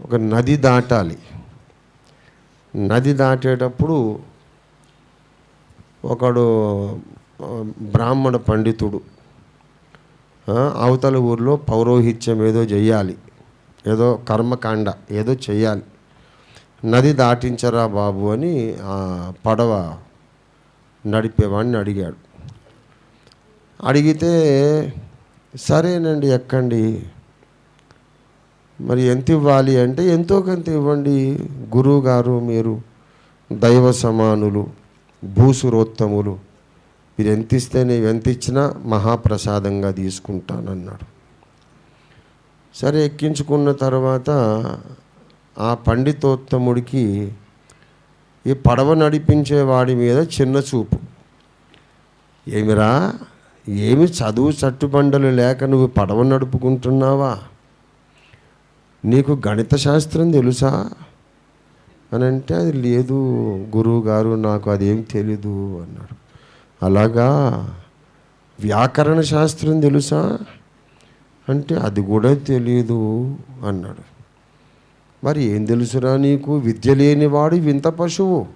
ఒక నది దాటాలి. నది దాటేటప్పుడు ఒకడు బ్రాహ్మణ పండితుడు అవతల ఊర్లో పౌరోహిత్యం ఏదో చెయ్యాలి. ఏదో కర్మకాండ ఏదో చెయ్యాలి. నది దాటించరా బాబు అని ఆ పడవ నడిపేవాడిని అడిగాడు. అడిగితే సరేనండి ఎక్కండి. మరి ఎంత ఇవ్వాలి అంటే ఎంతో కొంత ఇవ్వండి. గురువు గారు మీరు దైవ సమానులు భూసురోత్తములు మీరు ఎంత ఇస్తే నేను ఎంత ఇచ్చినా మహాప్రసాదంగా తీసుకుంటానన్నాడు. సరే ఎక్కించుకున్న తర్వాత ఆ పండితోత్తముడికి ఈ పడవ నడిపించే వాడి మీద చిన్న చూపు. ఏమిరా? ఏమి చదువు చట్టుబండలు లేక నువ్వు పడవ నడుపుకుంటున్నావా? నీకు గణిత శాస్త్రం తెలుసా? అని అంటే అది లేదు గురువు గారు నాకు అదేం తెలీదు అన్నాడు. అలాగా వ్యాకరణ శాస్త్రం తెలుసా? అంటే అది కూడా తెలియదు అన్నాడు. మరి ఏం తెలుసురా నీకు? విద్య లేనివాడు వింత పశువు.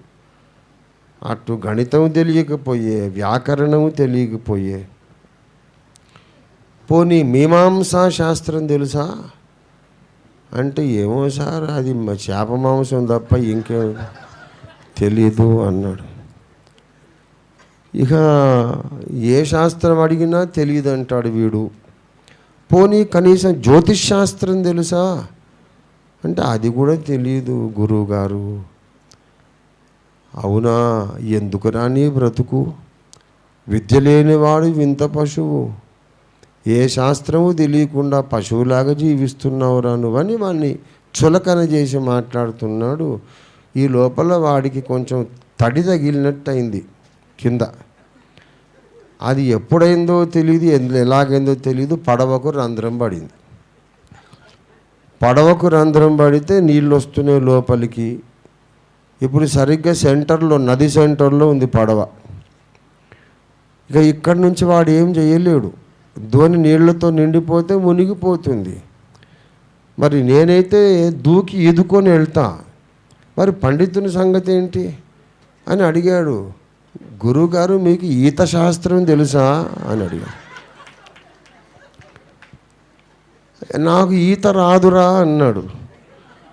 అటు గణితం తెలియకపోయే వ్యాకరణము తెలియకపోయే. పోనీ మీమాంసా శాస్త్రం తెలుసా? అంటే ఏమో సార్ అది మా చేప మాంసం తప్ప ఇంకేం తెలీదు అన్నాడు. ఇక ఏ శాస్త్రం అడిగినా తెలియదు అంటాడు వీడు. పోనీ కనీసం జ్యోతిష్ శాస్త్రం తెలుసా? అంటే అది కూడా తెలియదు గురువుగారు. అవునా? ఎందుకురా నీ బ్రతుకు? విద్య లేనివాడు వింత పశువు. ఏ శాస్త్రము తెలియకుండా పశువులాగా జీవిస్తున్నావురా నువ్వని వాడిని చులకన చేసి మాట్లాడుతున్నాడు. ఈ లోపల వాడికి కొంచెం తడి తగిలినట్టు అయింది కింద. అది ఎప్పుడైందో తెలియదు ఎందు ఎలాగైందో తెలియదు పడవకు రంధ్రం పడింది. పడవకు రంధ్రం పడితే నీళ్ళు వస్తున్నాయి లోపలికి. ఇప్పుడు సరిగ్గా సెంటర్లో నది సెంటర్లో ఉంది పడవ. ఇక ఇక్కడి నుంచి వాడు ఏం చేయలేడు. ధోని నీళ్ళతో నిండిపోతే మునిగిపోతుంది. మరి నేనైతే దూకి ఈదుకొని వెళ్తా. మరి పండితుని సంగతి ఏంటి? అని అడిగాడు. గురువుగారు మీకు ఈత శాస్త్రం తెలుసా? అని అడిగాడు. నాకు ఈత రాదురా అన్నాడు.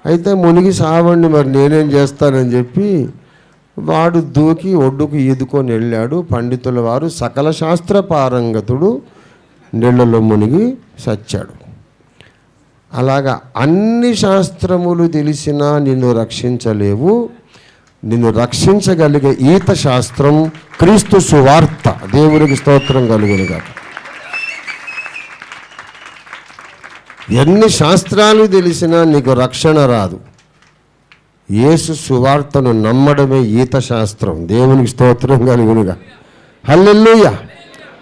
అయితే మునిగి సావండి మరి నేనేం చేస్తానని చెప్పి వాడు దూకి ఒడ్డుకు ఈదుకొని వెళ్ళాడు. పండితుల వారు సకల శాస్త్ర పారంగతుడు నీళ్ళలో మునిగి సచ్చాడు అలాగా అన్ని శాస్త్రములు తెలిసినా నిన్ను రక్షించలేవు. నిన్ను రక్షించగలిగే ఈత శాస్త్రం క్రీస్తు సువార్త. దేవునికి స్తోత్రం కలుగునుగా ఎన్ని శాస్త్రాలు తెలిసినా నీకు రక్షణ రాదు. యేసు సువార్తను నమ్మడమే ఈత శాస్త్రం. దేవునికి స్తోత్రం కలుగునుగా హల్లెల్లుయ్యా